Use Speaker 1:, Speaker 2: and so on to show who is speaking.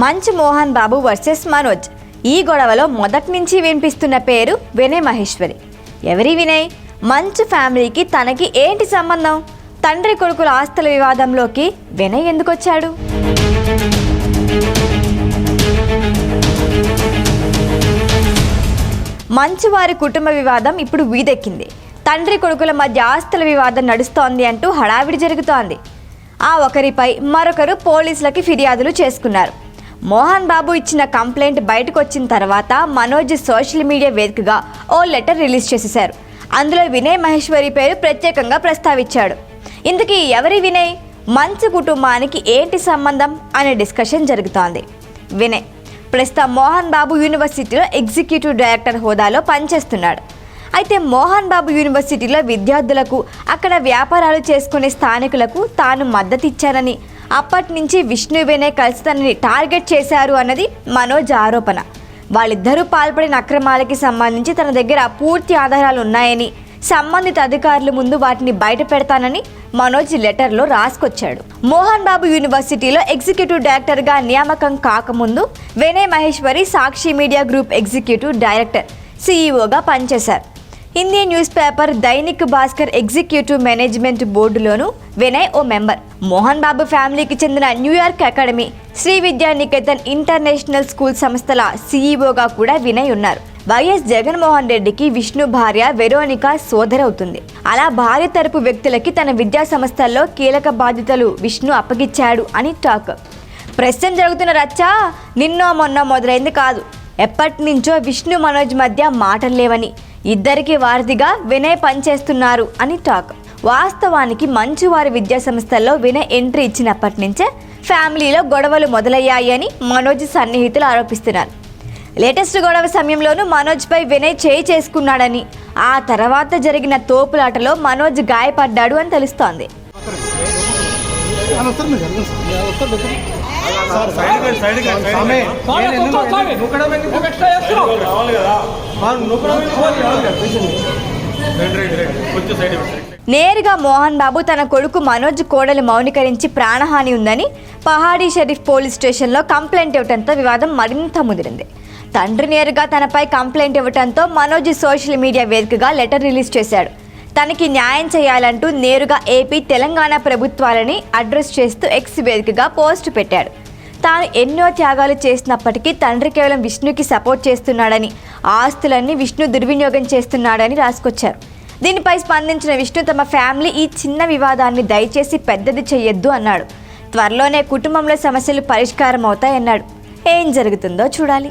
Speaker 1: మంచు మోహన్ బాబు వర్సెస్ మనోజ్. ఈ గొడవలో మొదటి నుంచి వినిపిస్తున్న పేరు వినయ్ మహేశ్వరి. ఎవరి వినయ్? మంచు ఫ్యామిలీకి తనకి ఏంటి సంబంధం? తండ్రి కొడుకుల ఆస్తుల వివాదంలోకి వినయ్ ఎందుకొచ్చాడు? మంచు వారి కుటుంబ వివాదం ఇప్పుడు వీదెక్కింది. తండ్రి కొడుకుల మధ్య ఆస్తుల వివాదం నడుస్తోంది అంటూ హడావిడి జరుగుతోంది. ఆ ఒకరిపై మరొకరు పోలీసులకి ఫిర్యాదులు చేసుకున్నారు. మోహన్ బాబు ఇచ్చిన కంప్లైంట్ బయటకు వచ్చిన తర్వాత మనోజ్ సోషల్ మీడియా వేదికగా ఓ లెటర్ రిలీజ్ చేసేశారు. అందులో వినయ్ మహేశ్వరి పేరు ప్రత్యేకంగా ప్రస్తావించాడు. ఇందుకీ ఎవరి వినయ్? మంచు కుటుంబానికి ఏంటి సంబంధం? అనే డిస్కషన్ జరుగుతోంది. వినయ్ ప్రస్తుతం మోహన్ బాబు యూనివర్సిటీలో ఎగ్జిక్యూటివ్ డైరెక్టర్ హోదాలో పనిచేస్తున్నాడు. అయితే మోహన్ బాబు యూనివర్సిటీలో విద్యార్థులకు అక్కడ వ్యాపారాలు చేసుకునే స్థానికులకు తాను మద్దతిచ్చానని అప్పటి నుంచి విష్ణు వినయ్ కలిసి తనని టార్గెట్ చేశారు అన్నది మనోజ్ ఆరోపణ. వాళ్ళిద్దరూ పాల్పడిన అక్రమాలకి సంబంధించి తన దగ్గర పూర్తి ఆధారాలు ఉన్నాయని సంబంధిత అధికారుల ముందు వాటిని బయట పెడతానని మనోజ్ లెటర్లో రాసుకొచ్చాడు. మోహన్ బాబు యూనివర్సిటీలో ఎగ్జిక్యూటివ్ డైరెక్టర్గా నియామకం కాకముందు Vinay Maheshwari Sakshi media group executive director సీఈఓగా పనిచేశారు. Hindi news paper Dainik Bhaskar executive management బోర్డులోను Vinay ఓ మెంబర్. మోహన్ బాబు ఫ్యామిలీకి చెందిన New York academy Sri Vidyanikethan international school సంస్థల సీఈఓగా కూడా వినయ్ ఉన్నారు. వైఎస్ జగన్మోహన్ రెడ్డికి విష్ణు భార్య వెరోనిక సోదరవుతుంది. అలా భార్య తరపు వ్యక్తులకి తన విద్యా సంస్థల్లో కీలక బాధ్యతలు విష్ణు అప్పగిచ్చాడు అని టాక్. ప్రస్తుతం జరుగుతున్న రచ్చ నిన్నో మొన్న మొదలైంది కాదు. ఎప్పటి నుంచో విష్ణు మనోజ్ మధ్య మాటలు లేవని ఇద్దరికి వారధిగా వినయ్ పనిచేస్తున్నారు అని టాక్. వాస్తవానికి మంచివారి విద్యా సంస్థల్లో వినయ్ ఎంట్రీ ఇచ్చినప్పటి నుంచే ఫ్యామిలీలో గొడవలు మొదలయ్యాయి అని మనోజ్ సన్నిహితులు ఆరోపిస్తున్నారు. లేటెస్ట్ గొడవ సమయంలోనూ మనోజ్పై వినయ్ చేయి చేసుకున్నాడని ఆ తర్వాత జరిగిన తోపులాటలో మనోజ్ గాయపడ్డాడు అని తెలుస్తోంది. నేరుగా మోహన్ బాబు తన కొడుకు మనోజ్ కోడలు మౌనికరించి ప్రాణహాని ఉందని పహాడీ షరీఫ్ పోలీస్ స్టేషన్లో కంప్లైంట్ ఇవ్వడంతో వివాదం మరింత ముదిరింది. తండ్రి నేరుగా తనపై కంప్లైంట్ ఇవ్వడంతో మనోజ్ సోషల్ మీడియా వేదికగా లెటర్ రిలీజ్ చేశాడు. తనకి న్యాయం చేయాలంటూ నేరుగా ఏపీ తెలంగాణ ప్రభుత్వాలని అడ్రస్ చేస్తూ ఎక్స్ వేదికగా పోస్ట్ పెట్టాడు. తాను ఎన్నో త్యాగాలు చేసినప్పటికీ తండ్రి కేవలం విష్ణుకి సపోర్ట్ చేస్తున్నాడని ఆస్తులన్నీ విష్ణు దుర్వినియోగం చేస్తున్నాడని రాసుకొచ్చారు. దీనిపై స్పందించిన విష్ణు తమ ఫ్యామిలీ ఈ చిన్న వివాదాన్ని దయచేసి పెద్దది చెయ్యొద్దు అన్నాడు. త్వరలోనే కుటుంబంలో సమస్యలు పరిష్కారం అవుతాయన్నాడు ఏం జరుగుతుందో చూడాలి.